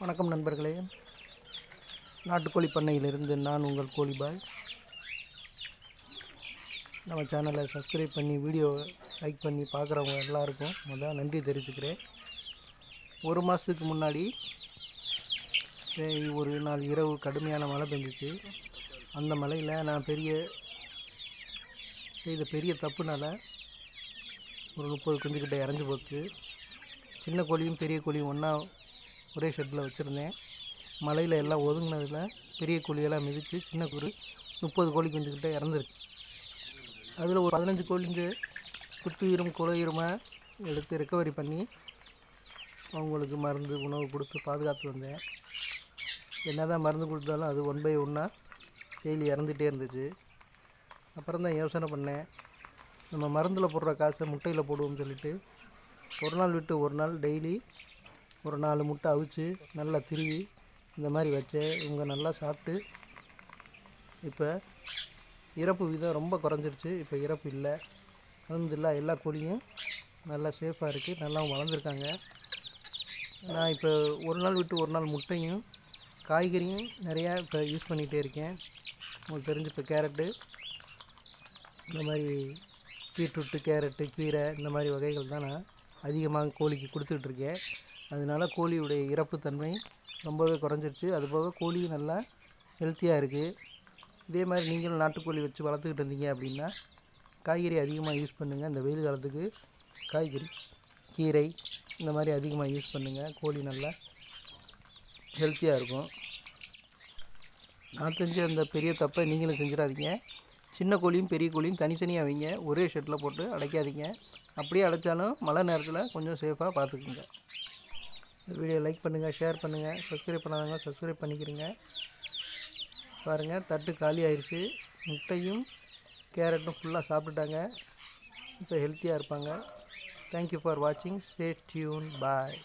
வணக்கம் நண்பர்களே. நாட்டுக்கோழி பண்ணையிலிருந்து நான் உங்கள் கோழிபாய். நம்ம சேனலை சப்ஸ்கிரைப் பண்ணி வீடியோ லைக் பண்ணி பார்க்குறவங்க எல்லாருக்கும் முதல் நன்றி தெரிவித்துக்கிறேன் ஒரு மாதத்துக்கு முன்னாடி ஒரு நாள் இரவு கடுமையான மழை பெஞ்சிச்சு. அந்த மழையில் நான் பெரிய செய்த பெரிய தப்புனால் ஒரு முப்பது குஞ்சுக்கிட்ட இறஞ்சி போச்சு. சின்ன கோழியும் பெரிய கோழியும் ஒன்றா ஒரே ஷெட்டில் வச்சுருந்தேன். மலையில் எல்லாம் ஒதுங்கினதில் பெரிய கோழியெல்லாம் மிதித்து சின்ன குரு முப்பது கோழி குஞ்சுக்கிட்ட இறந்துருச்சு. அதில் ஒரு பதினஞ்சு கோழிங்க குத்துயிரும் குலையுரமாக எடுத்து ரெக்கவரி பண்ணி அவங்களுக்கு மருந்து உணவு கொடுத்து பாதுகாத்து வந்தேன். என்ன தான் மருந்து கொடுத்தாலும் அது ஒன் பை ஒன்னாக டெய்லி இறந்துகிட்டே இருந்துச்சு. அப்புறம் தான் யோசனை பண்ணேன். நம்ம மருந்தில் போடுற காசை முட்டையில் போடுவோம்னு சொல்லிட்டு ஒரு நாள் விட்டு ஒரு நாள் டெய்லி ஒரு நாலு முட்டை அவிச்சு நல்லா திருவி இந்த மாதிரி வச்சேன் இவங்க நல்லா சாப்பிட்டு இப்போ இறப்பு விதம் ரொம்ப குறைஞ்சிருச்சு. இப்போ இறப்பு இல்லை. அலமதுல்லா எல்லா கோழியும் நல்லா சேஃபாக இருக்குது நல்லா வளர்ந்துருக்காங்க. நான் இப்போ ஒரு நாள் விட்டு ஒரு நாள் முட்டையும் காய்கறியும் நிறையா இப்போ யூஸ் பண்ணிகிட்டே இருக்கேன். உங்களுக்கு தெரிஞ்சு இப்போ கேரட்டு இந்த மாதிரி பீட்ரூட்டு கேரட்டு கீரை இந்த மாதிரி வகைகள் தான் நான் அதிகமாக கோழிக்கு கொடுத்துட்ருக்கேன் அதனால கோழியுடைய இறப்புத்தன்மை ரொம்பவே குறைஞ்சிருச்சு. அதுபோக கோழியும் நல்லா ஹெல்த்தியாக இருக்குது இதே மாதிரி நீங்களும் நாட்டுக்கோழி வச்சு வளர்த்துக்கிட்டு இருந்தீங்க அப்படின்னா காய்கறி அதிகமாக யூஸ் பண்ணுங்கள் இந்த வெயில் காலத்துக்கு காய்கறி கீரை இந்த மாதிரி அதிகமாக யூஸ் பண்ணுங்கள் கோழி நல்லா ஹெல்த்தியாக இருக்கும். நான் செஞ்ச அந்த பெரிய தப்பை நீங்களும் செஞ்சிடாதீங்க. சின்ன கோழியும் பெரிய கோழியும் தனித்தனியாக வைங்க. ஒரே ஷெட்டில் போட்டு அடைக்காதீங்க. அப்படியே அடைச்சாலும் மழை நேரத்தில் கொஞ்சம் சேஃபாக பார்த்துக்குங்க வீடியோ லைக் பண்ணுங்கள் ஷேர் பண்ணுங்கள் சப்ஸ்கிரைப் பண்ணாதவங்க சப்ஸ்கிரைப் பண்ணிக்கிறீங்க. பாருங்கள் தட்டு காலி ஆயிடுச்சு முட்டையும் கேரட்டும் ஃபுல்லாக சாப்பிட்டுட்டாங்க. இப்போ ஹெல்த்தியாக இருப்பாங்க. தேங்க்யூ ஃபார் வாட்சிங் ஸ்டே டியூன் பாய்